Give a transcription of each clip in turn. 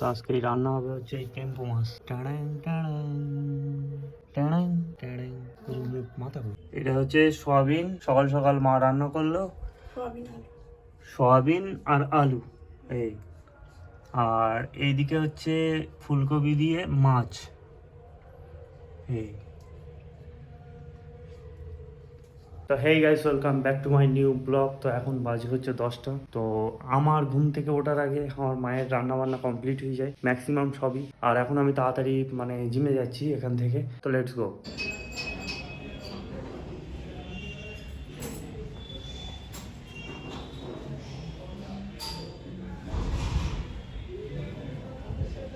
তো আজকে রান্না হবে হচ্ছে এই টেম্পো মাছ। টাড়াং টাড়াং টাড়াং টাড়াং মাথা ঘুরে। এটা হচ্ছে সোয়াবিন। সকাল সকাল মা রান্না করল। সোয়াবিন আর আলু। এই। আর এইদিকে হচ্ছে ফুলকপি দিয়ে মাছ। এই। তো hey guys welcome back to my new vlog তো এখন বাজে হচ্ছে দশটা। তো আমার ঘুম থেকে ওঠার আগে আমার মায়ের রান্না বান্না কমপ্লিট হয়ে যায় ম্যাক্সিমাম সবই। আর এখন আমি তাড়াতাড়ি মানে জিমে যাচ্ছি এখান থেকে। তো লেটস গো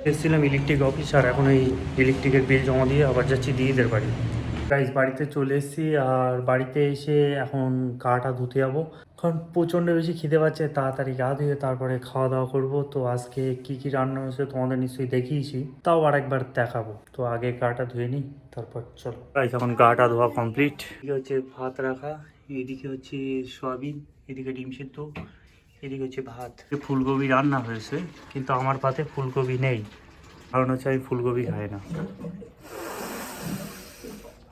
এসেছিলাম ইলেকট্রিক অফিস আর এখন এই ইলেকট্রিকের বিল জমা দিয়ে আবার যাচ্ছি দিদিদের বাড়ি। গাইজ বাড়িতে চলে এসেছি আর বাড়িতে এসে এখন গাটা ধুতে যাব। কারণ প্রচণ্ড বেশি খিদে পাচ্ছে, তাড়াতাড়ি গা ধুয়ে তারপরে খাওয়া দাওয়া করব। তো আজকে কি কি রান্না হয়েছে তোমাদের নিশ্চয়ই দেখিয়েছি, তাও আর একবার দেখাবো। তো আগে গাটা ধুয়ে নিই, তারপর চলো। গাইজ এখন গাটা ধোয়া কমপ্লিট হচ্ছে ভাত রাখা, এদিকে হচ্ছে সয়াবিন, এদিকে ডিম সিদ্ধ, এদিকে হচ্ছে ভাত। ফুলকপি রান্না হয়েছে, কিন্তু আমার পাতে ফুলকপি নেই, কারণ হচ্ছে আমি ফুলকপি খাই না।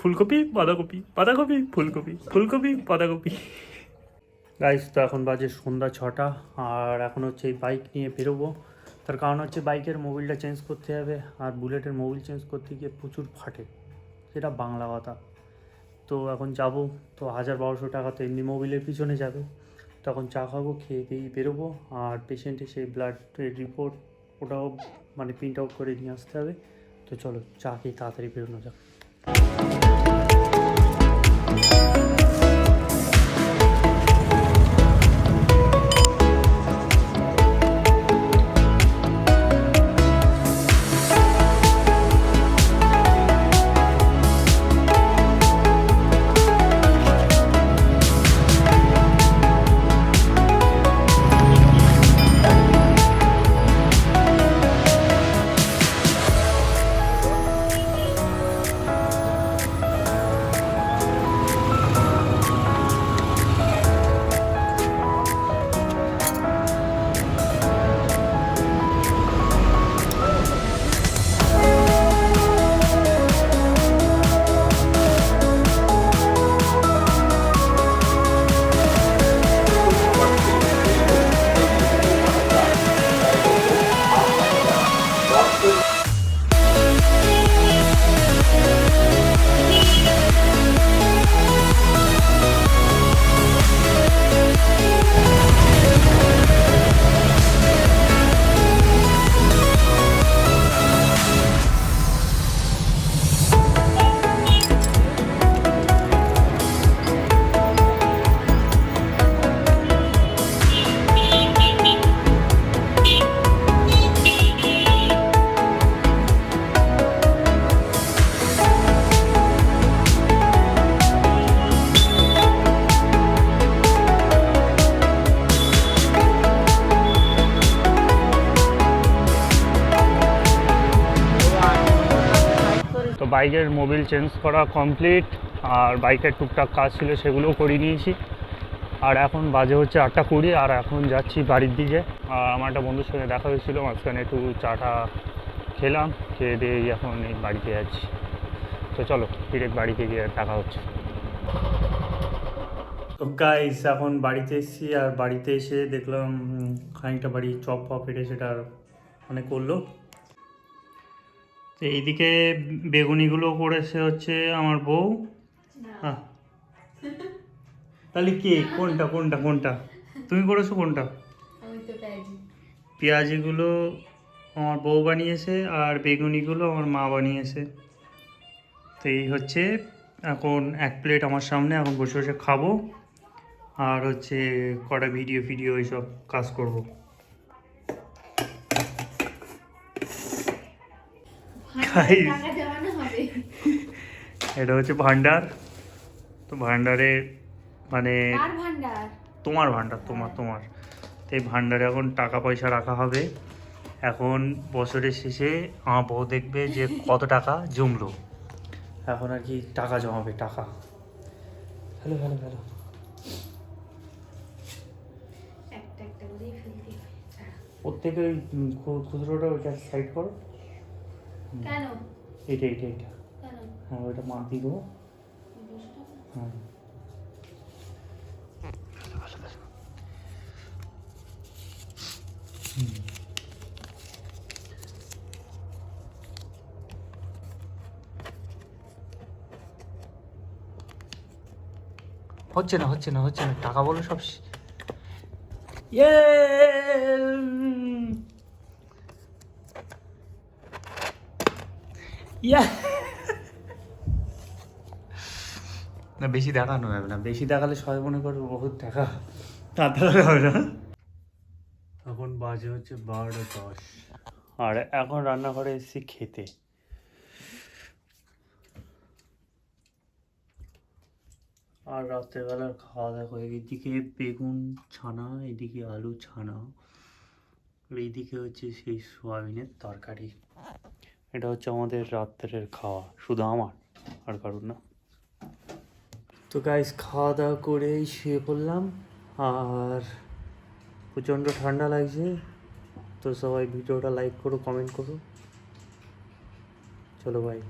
ফুলকপি, বাঁধাকপি বাঁধাকপি, ফুলকপি ফুলকপি, বাঁধাকপি। গাইস তো এখন বাজে সন্ধ্যা ছটা, আর এখন হচ্ছে এই বাইক নিয়ে বেরোবো। তার কারণ হচ্ছে বাইকের মোবিলটা চেঞ্জ করতে হবে, আর বুলেটের মোবিল চেঞ্জ করতে গিয়ে প্রচুর ফাটে। সেটা বাংলা কথা। তো এখন যাব, তো হাজার বারোশো টাকা তো এমনি মোবিলের পিছনে যাবে। তখন চা খাব, খেয়ে দিয়েই বেরোবো, আর পেশেন্টের সেই ব্লাড রিপোর্ট ওটাও মানে প্রিন্ট আউট করে নিয়ে আসতে হবে। তো চলো, চা খেয়ে তাড়াতাড়ি বেরোনো যাক। Thank you. তো বাইকের মোবিল চেঞ্জ করা কমপ্লিট আর বাইকের টুকটাক কাজ ছিল সেগুলোও করে নিয়েছি। আর এখন বাজে হচ্ছে আটটা কুড়ি, আর এখন যাচ্ছি বাড়ির দিকে। আর আমার একটা বন্ধুর সঙ্গে দেখা হয়েছিল, মাঝখানে একটু চাটা খেলাম, খেয়ে দিয়ে এখন এই বাড়িতে যাচ্ছি তো চলো ডিরেক্ট বাড়িতে গিয়ে দেখা হচ্ছে। তো গাইস এখন বাড়িতে এসেছি, আর বাড়িতে এসে দেখলাম খানিকটা বাড়ি চপ ফপ এটা সেটা মানে করল। তো এইদিকে বেগুনিগুলো করেছে হচ্ছে আমার বউ। হ্যাঁ তাহলে কে? কোনটা কোনটা কোনটা? তুমি করেছ কোনটা? পেঁয়াজিগুলো আমার বউ বানিয়েছে আর বেগুনিগুলো আমার মা বানিয়েছে। তো এই হচ্ছে এখন এক প্লেট আমার সামনে এখন বসে বসে খাব। আর হচ্ছে কটা ভিডিও ফিডিও এইসব কাজ করব। টাকা এটা হচ্ছে ভান্ডার। তো ভান্ডারে মানে তোমার ভান্ডার তোমার তোমার। তো এই ভান্ডারে এখন টাকা পয়সা রাখা হবে। এখন বছরের শেষে আমার বউ দেখবে যে কত টাকা জমলো। এখন আর কি টাকা জমাবে টাকা। Hello hello hello. একটা একটা করেই ফেলতে হয়। ছাড়া। ও থেকে ওই খুচরোটা ওইটা সাইড করো। কেন? এইটা এইটা কেন? হ্যাঁ ওইটা মা দেবো? হ্যাঁ। হচ্ছে না হচ্ছে না হচ্ছে না। টাকা বলো সব ইয়ে ইয়া না বেশি দেখানো যাবে না। বেশি দেখালে সবাই মনে করবে বহুত টাকা তা দেখালে হবে না? এখন বাজে হচ্ছে বারোটা দশ। আর এখন রান্নাঘরে এসেছি খেতে। আর রাত্রেবেলার খাওয়া দাওয়া করে এদিকে বেগুন ছানা এদিকে আলু ছানা এইদিকে হচ্ছে সেই সোয়াবিনের তরকারি। এটা হচ্ছে আমাদের রাত্রের খাওয়া, শুধু আমার, আর কারণ না। তো গাইস খাওয়া দাওয়া করেই শুয়ে পড়লাম, আর প্রচণ্ড ঠান্ডা লাগছে। তো সবাই ভিডিওটা লাইক করো কমেন্ট করো। চলো ভাই